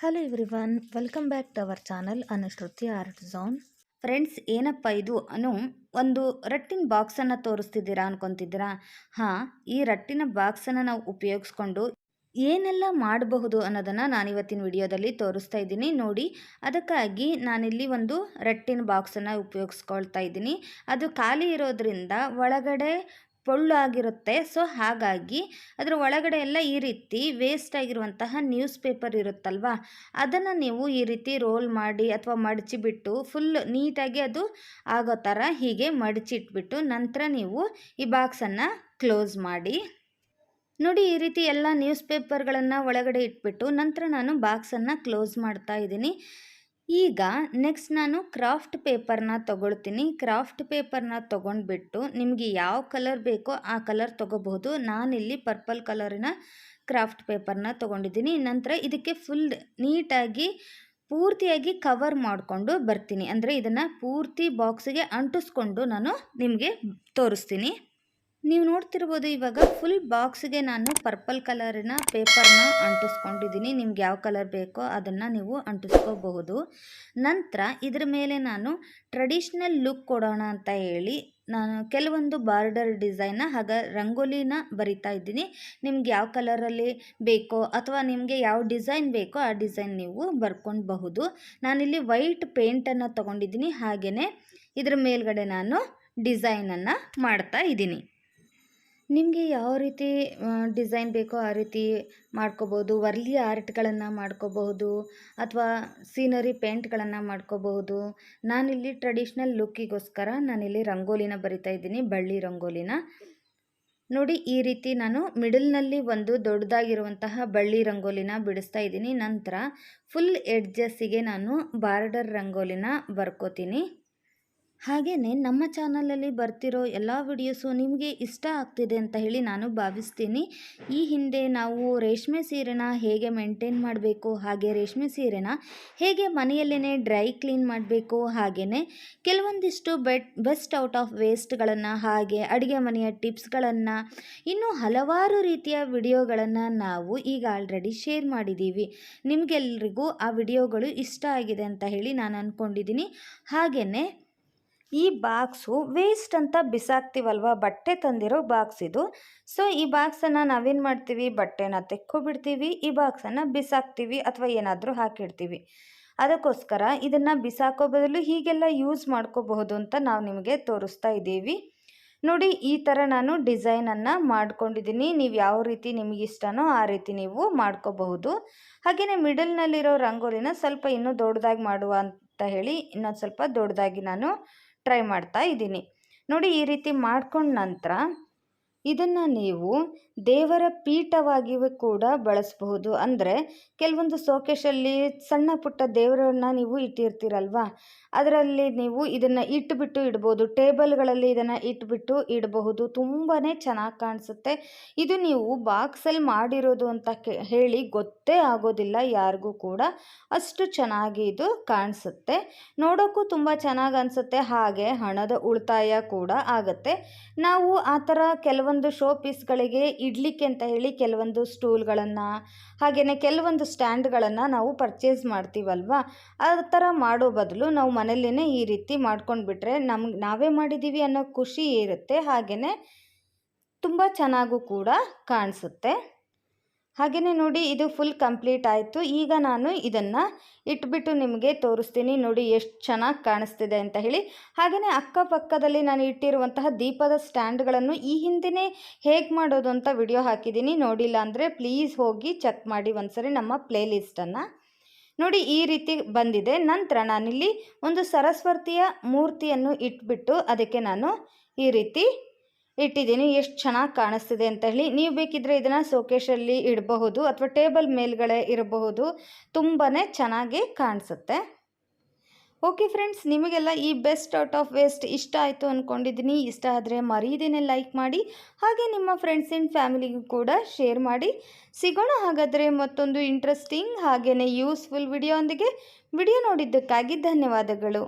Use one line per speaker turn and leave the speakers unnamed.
Hello everyone welcome back to our channel Anushruti art zone friends ಏನಪ್ಪ ಇದು? ಅನು, ಒಂದು ರಟ್ಟಿನ ಬಾಕ್ಸನ್ನು ತೋರಿಸ್ತಿದ್ದೀರಾ ಅನ್ಕೊತಿದ್ದೀರಾ? ಹಾಂ, ಈ ರಟ್ಟಿನ ಬಾಕ್ಸನ್ನು ನಾವು ಉಪಯೋಗಿಸ್ಕೊಂಡು ಏನೆಲ್ಲ ಮಾಡಬಹುದು ಅನ್ನೋದನ್ನು ನಾನು ಇವತ್ತಿನ ವಿಡಿಯೋದಲ್ಲಿ ತೋರಿಸ್ತಾ ಇದ್ದೀನಿ. ನೋಡಿ, ಅದಕ್ಕಾಗಿ ನಾನಿಲ್ಲಿ ಒಂದು ರಟ್ಟಿನ ಬಾಕ್ಸನ್ನು ಉಪಯೋಗಿಸ್ಕೊಳ್ತಾ ಇದ್ದೀನಿ. ಅದು ಖಾಲಿ ಇರೋದ್ರಿಂದ ಒಳಗಡೆ ಪೊಳ್ಳಾಗಿರುತ್ತೆ. ಸೊ, ಹಾಗಾಗಿ ಅದರ ಒಳಗಡೆ ಎಲ್ಲ ಈ ರೀತಿ ವೇಸ್ಟ್ ಆಗಿರುವಂತಹ ನ್ಯೂಸ್ ಪೇಪರ್ ಇರುತ್ತಲ್ವಾ? ಅದನ್ನು ನೀವು ಈ ರೀತಿ ರೋಲ್ ಮಾಡಿ ಅಥವಾ ಮಡಚಿಬಿಟ್ಟು ಫುಲ್ ನೀಟಾಗಿ ಅದು ಆಗೋ ಥರ ಹೀಗೆ ಮಡಚಿಟ್ಬಿಟ್ಟು ನಂತರ ನೀವು ಈ ಬಾಕ್ಸನ್ನು ಕ್ಲೋಸ್ ಮಾಡಿ. ನೋಡಿ, ಈ ರೀತಿ ಎಲ್ಲ ನ್ಯೂಸ್ ಪೇಪರ್ಗಳನ್ನು ಒಳಗಡೆ ಇಟ್ಬಿಟ್ಟು ನಂತರ ನಾನು ಬಾಕ್ಸನ್ನು ಕ್ಲೋಸ್ ಮಾಡ್ತಾ ಇದ್ದೀನಿ. ಈಗ ನೆಕ್ಸ್ಟ್ ನಾನು ಕ್ರಾಫ್ಟ್ ಪೇಪರ್ನ ತೊಗೊಳ್ತೀನಿ. ಕ್ರಾಫ್ಟ್ ಪೇಪರ್ನ ತೊಗೊಂಡ್ಬಿಟ್ಟು ನಿಮಗೆ ಯಾವ ಕಲರ್ ಬೇಕೋ ಆ ಕಲರ್ ತೊಗೋಬಹುದು. ನಾನಿಲ್ಲಿ ಪರ್ಪಲ್ ಕಲರಿನ ಕ್ರಾಫ್ಟ್ ಪೇಪರ್ನ ತೊಗೊಂಡಿದ್ದೀನಿ. ನಂತರ ಇದಕ್ಕೆ ಫುಲ್ ನೀಟಾಗಿ, ಪೂರ್ತಿಯಾಗಿ ಕವರ್ ಮಾಡಿಕೊಂಡು ಬರ್ತೀನಿ. ಅಂದರೆ ಇದನ್ನು ಪೂರ್ತಿ ಬಾಕ್ಸಿಗೆ ಅಂಟಿಸ್ಕೊಂಡು ನಾನು ನಿಮಗೆ ತೋರಿಸ್ತೀನಿ. ನೀವು ನೋಡ್ತಿರ್ಬೋದು ಇವಾಗ ಫುಲ್ ಬಾಕ್ಸ್ಗೆ ನಾನು ಪರ್ಪಲ್ ಕಲರಿನ ಪೇಪರ್ನ ಅಂಟಿಸ್ಕೊಂಡಿದ್ದೀನಿ. ನಿಮ್ಗೆ ಯಾವ ಕಲರ್ ಬೇಕೋ ಅದನ್ನು ನೀವು ಅಂಟಿಸ್ಕೋಬಹುದು. ನಂತರ ಇದ್ರ ಮೇಲೆ ನಾನು ಟ್ರೆಡಿಷ್ನಲ್ ಲುಕ್ ಕೊಡೋಣ ಅಂತ ಹೇಳಿ ನಾನು ಕೆಲವೊಂದು ಬಾರ್ಡರ್ ಡಿಸೈನ್ನ ಹಾಗೆ ರಂಗೋಲಿನ ಬರಿತಾ ಇದ್ದೀನಿ. ನಿಮ್ಗೆ ಯಾವ ಕಲರಲ್ಲಿ ಬೇಕೋ ಅಥವಾ ನಿಮಗೆ ಯಾವ ಡಿಸೈನ್ ಬೇಕೋ ಆ ಡಿಸೈನ್ ನೀವು ಬರ್ಕೊಳ್ಬಹುದು ನಾನಿಲ್ಲಿ ವೈಟ್ ಪೇಂಟನ್ನು ತೊಗೊಂಡಿದ್ದೀನಿ. ಹಾಗೆಯೇ ಇದ್ರ ಮೇಲ್ಗಡೆ ನಾನು ಡಿಸೈನನ್ನು ಮಾಡ್ತಾ ಇದ್ದೀನಿ. ನಿಮಗೆ ಯಾವ ರೀತಿ ಡಿಸೈನ್ ಬೇಕೋ ಆ ರೀತಿ ಮಾಡ್ಕೋಬೋದು? ವರ್ಲಿ ಆರ್ಟ್ಗಳನ್ನು ಮಾಡ್ಕೋಬಹುದು ಅಥವಾ ಸೀನರಿ ಪೇಂಟ್ಗಳನ್ನು ಮಾಡ್ಕೋಬಹುದು? ನಾನಿಲ್ಲಿ ಟ್ರೆಡಿಷ್ನಲ್ ಲುಕ್ಕಿಗೋಸ್ಕರ ನಾನಿಲ್ಲಿ ರಂಗೋಲಿನ ಬರಿತಾ ಇದ್ದೀನಿ, ಬಳ್ಳಿ ರಂಗೋಲಿನ. ನೋಡಿ, ಈ ರೀತಿ ನಾನು ಮಿಡಲ್ನಲ್ಲಿ ಒಂದು ದೊಡ್ಡದಾಗಿರುವಂತಹ ಬಳ್ಳಿ ರಂಗೋಲಿನ ಬಿಡಿಸ್ತಾ ಇದ್ದೀನಿ. ನಂತರ ಫುಲ್ ಎಡ್ಜಸ್ಸಿಗೆ ನಾನು ಬಾರ್ಡರ್ ರಂಗೋಲಿನ ಬರ್ಕೋತೀನಿ. ಹಾಗೆಯೇ ನಮ್ಮ ಚಾನಲಲ್ಲಿ ಬರ್ತಿರೋ ಎಲ್ಲ ವಿಡಿಯೋಸು ನಿಮಗೆ ಇಷ್ಟ ಆಗ್ತಿದೆ ಅಂತ ಹೇಳಿ ನಾನು ಭಾವಿಸ್ತೀನಿ. ಈ ಹಿಂದೆ ನಾವು ರೇಷ್ಮೆ ಸೀರೆನ ಹೇಗೆ ಮೇಂಟೈನ್ ಮಾಡಬೇಕು, ಹಾಗೆ ರೇಷ್ಮೆ ಸೀರೆನ ಹೇಗೆ ಮನೆಯಲ್ಲೇ ಡ್ರೈ ಕ್ಲೀನ್ ಮಾಡಬೇಕು ಹಾಗೆಯೇ ಕೆಲವೊಂದಿಷ್ಟು ಬೆಟ್ ಬೆಸ್ಟ್ ಔಟ್ ಆಫ್ ವೇಸ್ಟ್ಗಳನ್ನು ಹಾಗೆ ಅಡುಗೆ ಮನೆಯ ಟಿಪ್ಸ್ಗಳನ್ನು ಇನ್ನೂ ಹಲವಾರು ರೀತಿಯ ವಿಡಿಯೋಗಳನ್ನು ನಾವು ಈಗ ಆಲ್ರೆಡಿ ಶೇರ್ ಮಾಡಿದ್ದೀವಿ. ನಿಮಗೆಲ್ರಿಗೂ ಆ ವಿಡಿಯೋಗಳು ಇಷ್ಟ ಆಗಿದೆ ಅಂತ ಹೇಳಿ ನಾನು ಅಂದ್ಕೊಂಡಿದ್ದೀನಿ ಹಾಗೆಯೇ ಈ ಬಾಕ್ಸು ವೇಸ್ಟ್ ಅಂತ ಬಿಸಾಕ್ತೀವಲ್ವ? ಬಟ್ಟೆ ತಂದಿರೋ ಬಾಕ್ಸ್ ಇದು. ಸೊ ಈ ಬಾಕ್ಸನ್ನು ನಾವೇನು ಮಾಡ್ತೀವಿ? ಬಟ್ಟೆನ ತೆಕ್ಕೊಬಿಡ್ತೀವಿ. ಈ ಬಾಕ್ಸನ್ನು ಬಿಸಾಕ್ತೀವಿ ಅಥವಾ ಏನಾದರೂ ಹಾಕಿಡ್ತೀವಿ. ಅದಕ್ಕೋಸ್ಕರ ಇದನ್ನು ಬಿಸಾಕೋ ಬದಲು ಹೀಗೆಲ್ಲ ಯೂಸ್ ಮಾಡ್ಕೋಬಹುದು ಅಂತ ನಾವು ನಿಮಗೆ ತೋರಿಸ್ತಾ ಇದ್ದೀವಿ. ನೋಡಿ, ಈ ಥರ ನಾನು ಡಿಸೈನನ್ನು ಮಾಡ್ಕೊಂಡಿದ್ದೀನಿ. ನೀವು ಯಾವ ರೀತಿ ನಿಮಗೆ ಇಷ್ಟನೋ ಆ ರೀತಿ ನೀವು ಮಾಡ್ಕೋಬಹುದು. ಹಾಗೆಯೇ ಮಿಡಲ್ನಲ್ಲಿರೋ ರಂಗೋಲಿನ ಸ್ವಲ್ಪ ಇನ್ನೂ ದೊಡ್ಡದಾಗಿ ಮಾಡುವ ಅಂತ ಹೇಳಿ ಇನ್ನೊಂದು ಸ್ವಲ್ಪ ದೊಡ್ಡದಾಗಿ ನಾನು ಟ್ರೈ ಮಾಡ್ತಾ ಇದ್ದೀನಿ. ನೋಡಿ ಈ ರೀತಿ ಮಾಡ್ಕೊಂಡ ನಂತರ ಇದನ್ನು ನೀವು ದೇವರ ಪೀಠವಾಗಿಯೂ ಕೂಡ ಬಳಸಬಹುದು. ಅಂದರೆ ಕೆಲವೊಂದು ಸೋಕೇಶಲ್ಲಿ ಸಣ್ಣ ಪುಟ್ಟ ದೇವರನ್ನ ನೀವು ಇಟ್ಟಿರ್ತೀರಲ್ವಾ? ಅದರಲ್ಲಿ ನೀವು ಇದನ್ನು ಇಟ್ಟುಬಿಟ್ಟು ಇಡ್ಬೋದು. ಟೇಬಲ್ಗಳಲ್ಲಿ ಇದನ್ನು ಇಟ್ಟುಬಿಟ್ಟು ಇಡಬಹುದು. ತುಂಬಾ ಚೆನ್ನಾಗಿ ಕಾಣಿಸುತ್ತೆ. ಇದು ನೀವು ಬಾಕ್ಸಲ್ಲಿ ಮಾಡಿರೋದು ಅಂತ ಹೇಳಿ ಗೊತ್ತೇ ಆಗೋದಿಲ್ಲ ಯಾರಿಗೂ ಕೂಡ. ಅಷ್ಟು ಚೆನ್ನಾಗಿ ಇದು ಕಾಣಿಸುತ್ತೆ. ನೋಡೋಕ್ಕೂ ತುಂಬ ಚೆನ್ನಾಗಿ ಅನಿಸುತ್ತೆ. ಹಾಗೆ ಹಣದ ಉಳಿತಾಯ ಕೂಡ ಆಗುತ್ತೆ. ನಾವು ಆ ಥರ ಕೆಲವೊಂದು ಶೋ ಪೀಸ್ಗಳಿಗೆ ಇಡ್ಲಿಕ್ಕೆ ಅಂತ ಹೇಳಿ ಕೆಲವೊಂದು ಸ್ಟೂಲ್ಗಳನ್ನು ಹಾಗೆಯೇ ಕೆಲವೊಂದು ಸ್ಟ್ಯಾಂಡ್ಗಳನ್ನು ನಾವು ಪರ್ಚೇಸ್ ಮಾಡ್ತೀವಲ್ವ? ಆ ಥರ ಮಾಡೋ ಬದಲು ನಾವು ಮನೆಯಲ್ಲೇ ಈ ರೀತಿ ಮಾಡ್ಕೊಂಡು ಬಿಟ್ಟರೆ ನಮ್ಗೆ ನಾವೇ ಮಾಡಿದ್ದೀವಿ ಅನ್ನೋ ಖುಷಿ ಇರುತ್ತೆ ಹಾಗೆಯೇ ತುಂಬ ಚೆನ್ನಾಗೂ ಕೂಡ ಕಾಣಿಸುತ್ತೆ. ಹಾಗೆಯೇ ನೋಡಿ, ಇದು ಫುಲ್ ಕಂಪ್ಲೀಟ್ ಆಯಿತು. ಈಗ ನಾನು ಇದನ್ನು ಇಟ್ಬಿಟ್ಟು ನಿಮಗೆ ತೋರಿಸ್ತೀನಿ. ನೋಡಿ ಎಷ್ಟು ಚೆನ್ನಾಗಿ ಕಾಣಿಸ್ತಿದೆ ಅಂತ ಹೇಳಿ. ಹಾಗೆಯೇ ಅಕ್ಕಪಕ್ಕದಲ್ಲಿ ನಾನು ಇಟ್ಟಿರುವಂತಹ ದೀಪದ ಸ್ಟ್ಯಾಂಡ್ಗಳನ್ನು ಈ ಹಿಂದೆಯೇ ಹೇಗೆ ಮಾಡೋದು ಅಂತ ವಿಡಿಯೋ ಹಾಕಿದ್ದೀನಿ. ನೋಡಿಲ್ಲ ಅಂದರೆ ಪ್ಲೀಸ್ ಹೋಗಿ ಚೆಕ್ ಮಾಡಿ ಒಂದ್ಸರಿ ನಮ್ಮ ಪ್ಲೇಲಿಸ್ಟನ್ನು. ನೋಡಿ, ಈ ರೀತಿ ಬಂದಿದೆ. ನಂತರ ನಾನಿಲ್ಲಿ ಒಂದು ಸರಸ್ವತಿಯ ಮೂರ್ತಿಯನ್ನು ಇಟ್ಬಿಟ್ಟು ಅದಕ್ಕೆ ನಾನು ಈ ರೀತಿ ಇಟ್ಟಿದ್ದೀನಿ. ಎಷ್ಟು ಚೆನ್ನಾಗಿ ಕಾಣಿಸ್ತಿದೆ ಅಂತ ಹೇಳಿ. ನೀವು ಬೇಕಿದ್ರೆ ಇದನ್ನು ಸೋಕೇಶಲ್ಲಿ ಇಡಬಹುದು ಅಥವಾ ಟೇಬಲ್ ಮೇಲ್ಗಡೆ ಇರಬಹುದು. ತುಂಬಾ ಚೆನ್ನಾಗಿ ಕಾಣಿಸುತ್ತೆ. ಓಕೆ ಫ್ರೆಂಡ್ಸ್ ನಿಮಗೆಲ್ಲ ಈ ಬೆಸ್ಟ್ ಔಟ್ ಆಫ್ ವೇಸ್ಟ್ ಇಷ್ಟ ಆಯಿತು ಅಂದ್ಕೊಂಡಿದ್ದೀನಿ ಇಷ್ಟ ಆದರೆ ಮರೀದೇನೆ ಲೈಕ್ ಮಾಡಿ, ಹಾಗೆ ನಿಮ್ಮ ಫ್ರೆಂಡ್ಸ್ ಆ್ಯಂಡ್ ಫ್ಯಾಮಿಲಿಗೂ ಕೂಡ ಶೇರ್ ಮಾಡಿ. ಸಿಗೋಣ ಹಾಗಾದರೆ ಮತ್ತೊಂದು ಇಂಟ್ರೆಸ್ಟಿಂಗ್ ಹಾಗೆಯೇ ಯೂಸ್ಫುಲ್ ವಿಡಿಯೋ ವಿಡಿಯೋ ನೋಡಿದ್ದಕ್ಕಾಗಿ ಧನ್ಯವಾದಗಳು.